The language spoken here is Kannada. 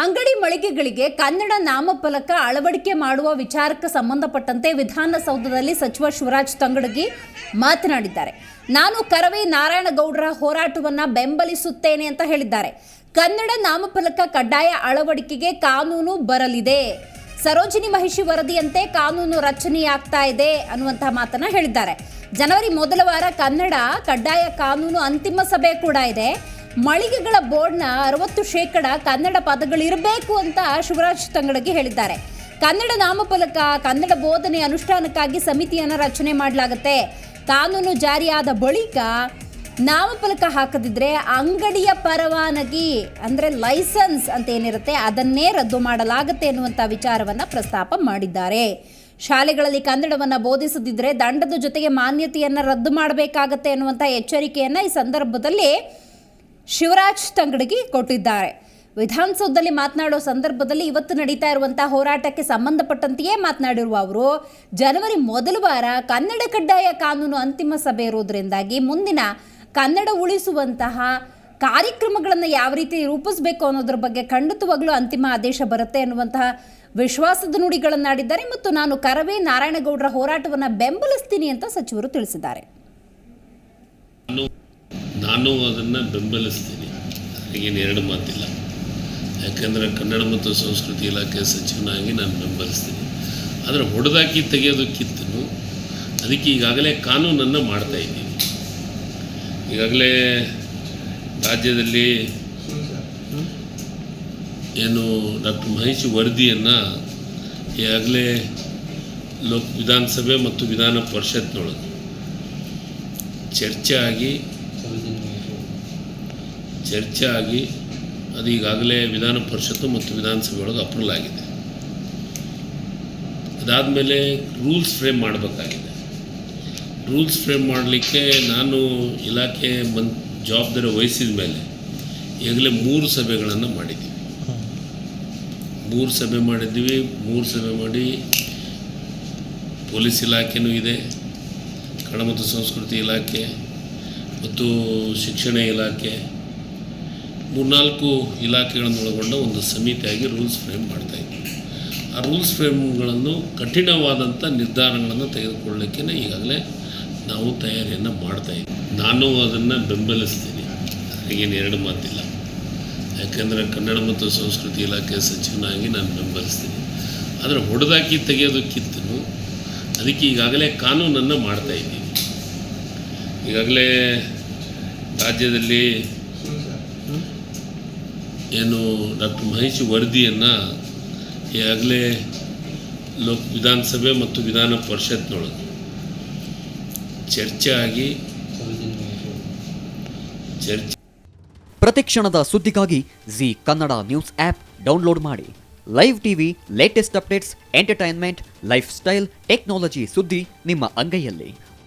ಅಂಗಡಿ ಮಳಿಗೆಗಳಿಗೆ ಕನ್ನಡ ನಾಮಫಲಕ ಅಳವಡಿಕೆ ಮಾಡುವ ವಿಚಾರಕ್ಕೆ ಸಂಬಂಧಪಟ್ಟಂತೆ ವಿಧಾನಸೌಧದಲ್ಲಿ ಸಚಿವ ಶಿವರಾಜ್ ತಂಗಡಗಿ ಮಾತನಾಡಿದ್ದಾರೆ. ನಾನು ಕರವಿ ನಾರಾಯಣಗೌಡರ ಹೋರಾಟವನ್ನ ಬೆಂಬಲಿಸುತ್ತೇನೆ ಅಂತ ಹೇಳಿದ್ದಾರೆ. ಕನ್ನಡ ನಾಮಫಲಕ ಕಡ್ಡಾಯ ಅಳವಡಿಕೆಗೆ ಕಾನೂನು ಬರಲಿದೆ. ಸರೋಜಿನಿ ಮಹಿಷಿ ವರದಿಯಂತೆ ಕಾನೂನು ರಚನೆಯಾಗ್ತಾ ಇದೆ ಅನ್ನುವಂತಹ ಮಾತನ್ನ ಹೇಳಿದ್ದಾರೆ. ಜನವರಿ ಮೊದಲ ವಾರ ಕನ್ನಡ ಕಡ್ಡಾಯ ಕಾನೂನು ಅಂತಿಮ ಸಭೆ ಕೂಡ ಇದೆ. ಮಳಿಗೆಗಳ ಬೋರ್ಡ್ನ ಅರವತ್ತು ಶೇಕಡ ಕನ್ನಡ ಪದಗಳಿರಬೇಕು ಅಂತ ಶಿವರಾಜ್ ತಂಗಡಗಿ ಹೇಳಿದ್ದಾರೆ. ಕನ್ನಡ ನಾಮಫಲಕ, ಕನ್ನಡ ಬೋಧನೆ ಅನುಷ್ಠಾನಕ್ಕಾಗಿ ಸಮಿತಿಯನ್ನು ರಚನೆ ಮಾಡಲಾಗುತ್ತೆ. ಕಾನೂನು ಜಾರಿಯಾದ ಬಳಿಕ ನಾಮಫಲಕ ಹಾಕದಿದ್ರೆ ಅಂಗಡಿಯ ಪರವಾನಗಿ, ಅಂದರೆ ಲೈಸೆನ್ಸ್ ಅಂತ ಏನಿರುತ್ತೆ ಅದನ್ನೇ ರದ್ದು ಮಾಡಲಾಗುತ್ತೆ ಎನ್ನುವಂಥ ವಿಚಾರವನ್ನು ಪ್ರಸ್ತಾಪ ಮಾಡಿದ್ದಾರೆ. ಶಾಲೆಗಳಲ್ಲಿ ಕನ್ನಡವನ್ನು ಬೋಧಿಸದಿದ್ದರೆ ದಂಡದ ಜೊತೆಗೆ ಮಾನ್ಯತೆಯನ್ನು ರದ್ದು ಮಾಡಬೇಕಾಗತ್ತೆ ಎನ್ನುವಂಥ ಎಚ್ಚರಿಕೆಯನ್ನು ಈ ಸಂದರ್ಭದಲ್ಲಿ ಶಿವರಾಜ್ ತಂಗಡಗಿ ಕೊಟ್ಟಿದ್ದಾರೆ. ವಿಧಾನಸೌಧದಲ್ಲಿ ಮಾತನಾಡೋ ಸಂದರ್ಭದಲ್ಲಿ ಇವತ್ತು ನಡೀತಾ ಇರುವಂತಹ ಹೋರಾಟಕ್ಕೆ ಸಂಬಂಧಪಟ್ಟಂತೆಯೇ ಮಾತನಾಡಿರುವ ಅವರು, ಜನವರಿ ಮೊದಲ ವಾರ ಕನ್ನಡ ಕಡ್ಡಾಯ ಕಾನೂನು ಅಂತಿಮ ಸಭೆ ಇರೋದ್ರಿಂದಾಗಿ ಮುಂದಿನ ಕನ್ನಡ ಉಳಿಸುವಂತಹ ಕಾರ್ಯಕ್ರಮಗಳನ್ನು ಯಾವ ರೀತಿ ರೂಪಿಸಬೇಕು ಅನ್ನೋದ್ರ ಬಗ್ಗೆ ಖಂಡಿತವಾಗ್ಲೂ ಅಂತಿಮ ಆದೇಶ ಬರುತ್ತೆ ಅನ್ನುವಂತಹ ವಿಶ್ವಾಸದ ನುಡಿಗಳನ್ನಾಡಿದ್ದಾರೆ ಮತ್ತು ನಾನು ಕರವೇ ನಾರಾಯಣಗೌಡರ ಹೋರಾಟವನ್ನು ಬೆಂಬಲಿಸ್ತೀನಿ ಅಂತ ಸಚಿವರು ತಿಳಿಸಿದ್ದಾರೆ. ನಾನು ನಾನು ಅದನ್ನು ಬೆಂಬಲಿಸ್ತೀನಿ. ಹಾಗೇನು ಎರಡು ಮಾತಿಲ್ಲ. ಯಾಕೆಂದರೆ ಕನ್ನಡ ಮತ್ತು ಸಂಸ್ಕೃತಿ ಇಲಾಖೆ ಸಚಿವನಾಗಿ ನಾನು ಬೆಂಬಲಿಸ್ತೀನಿ. ಆದರೆ ಹೊಡೆದಾಕಿ ತೆಗೆಯೋದಕ್ಕಿಂತಲೂ ಅದಕ್ಕೆ ಈಗಾಗಲೇ ಕಾನೂನನ್ನು ಮಾಡ್ತಾ ಇದ್ದೀನಿ. ಈಗಾಗಲೇ ರಾಜ್ಯದಲ್ಲಿ ಏನು ಡಾಕ್ಟರ್ ಮಹೇಶ್ ವರದಿಯನ್ನು ಈಗಾಗಲೇ ಲೋಕ್ ವಿಧಾನಸಭೆ ಮತ್ತು ವಿಧಾನ ಪರಿಷತ್ನೊಳಗೆ ಚರ್ಚೆ ಆಗಿ ಚರ್ಚೆ ಆಗಿ ಅದು ಈಗಾಗಲೇ ವಿಧಾನ ಪರಿಷತ್ತು ಮತ್ತು ವಿಧಾನಸಭೆ ಒಳಗೆ ಅಪ್ರೂವಲ್ ಆಗಿದೆ. ಅದಾದಮೇಲೆ ರೂಲ್ಸ್ ಫ್ರೇಮ್ ಮಾಡಬೇಕಾಗಿದೆ. ರೂಲ್ಸ್ ಫ್ರೇಮ್ ಮಾಡಲಿಕ್ಕೆ ನಾನು ಇಲಾಖೆ ಮನ್ ಜವಾಬ್ದಾರಿ ವಹಿಸಿದ ಮೇಲೆ ಈಗಲೇ ಮೂರು ಸಭೆಗಳನ್ನು ಮಾಡಿದ್ದೀವಿ. ಮೂರು ಸಭೆ ಮಾಡಿದ್ದೀವಿ, ಮೂರು ಸಭೆ ಮಾಡಿ ಪೊಲೀಸ್ ಇಲಾಖೆನೂ ಇದೆ, ಕನ್ನಡ ಮತ್ತು ಸಂಸ್ಕೃತಿ ಇಲಾಖೆ ಮತ್ತು ಶಿಕ್ಷಣ ಇಲಾಖೆ ಮೂರ್ನಾಲ್ಕು ಇಲಾಖೆಗಳನ್ನು ಒಳಗೊಂಡ ಒಂದು ಸಮಿತಿಯಾಗಿ ರೂಲ್ಸ್ ಫ್ರೇಮ್ ಮಾಡ್ತಾ ಇದ್ದೀವಿ ಆ ರೂಲ್ಸ್ ಫ್ರೇಮ್ಗಳನ್ನು ಕಠಿಣವಾದಂಥ ನಿರ್ಧಾರಗಳನ್ನು ತೆಗೆದುಕೊಳ್ಳಲಿಕ್ಕೆ ಈಗಾಗಲೇ ನಾವು ತಯಾರಿಯನ್ನು ಮಾಡ್ತಾ ಇದ್ದೀವಿ ನಾನು ಅದನ್ನು ಬೆಂಬಲಿಸ್ತೀನಿ. ಹಾಗೇನು ಎರಡು ಮಾತಿಲ್ಲ. ಯಾಕೆಂದರೆ ಕನ್ನಡ ಮತ್ತು ಸಂಸ್ಕೃತಿ ಇಲಾಖೆ ಸಚಿವನಾಗಿ ನಾನು ಬೆಂಬಲಿಸ್ತೀನಿ. ಆದರೆ ಹೊಡೆದಾಕಿ ತೆಗೆಯೋದಕ್ಕಿಂತನೂ ಅದಕ್ಕೆ ಈಗಾಗಲೇ ಕಾನೂನನ್ನು ಮಾಡ್ತಾ ಇದ್ದೀವಿ. ಈಗಾಗಲೇ ರಾಜ್ಯದಲ್ಲಿ ಏನು ಡಾಕ್ಟರ್ ಮಹೇಶ್ ವರದಿಯನ್ನು ಈಗಾಗಲೇ ಲೋಕ್ ವಿಧಾನಸಭೆ ಮತ್ತು ವಿಧಾನ ಪರಿಷತ್ನೊಳಗೆ ಚರ್ಚೆ ಆಗಿ ಚರ್ಚೆ ಪ್ರತಿಕ್ಷಣದ ಸುದ್ದಿಗಾಗಿ Zee Kannada news app download ಮಾಡಿ live TV latest updates entertainment lifestyle technology ಸುದ್ದಿ ನಿಮ್ಮ ಅಂಗೈಯಲ್ಲಿ.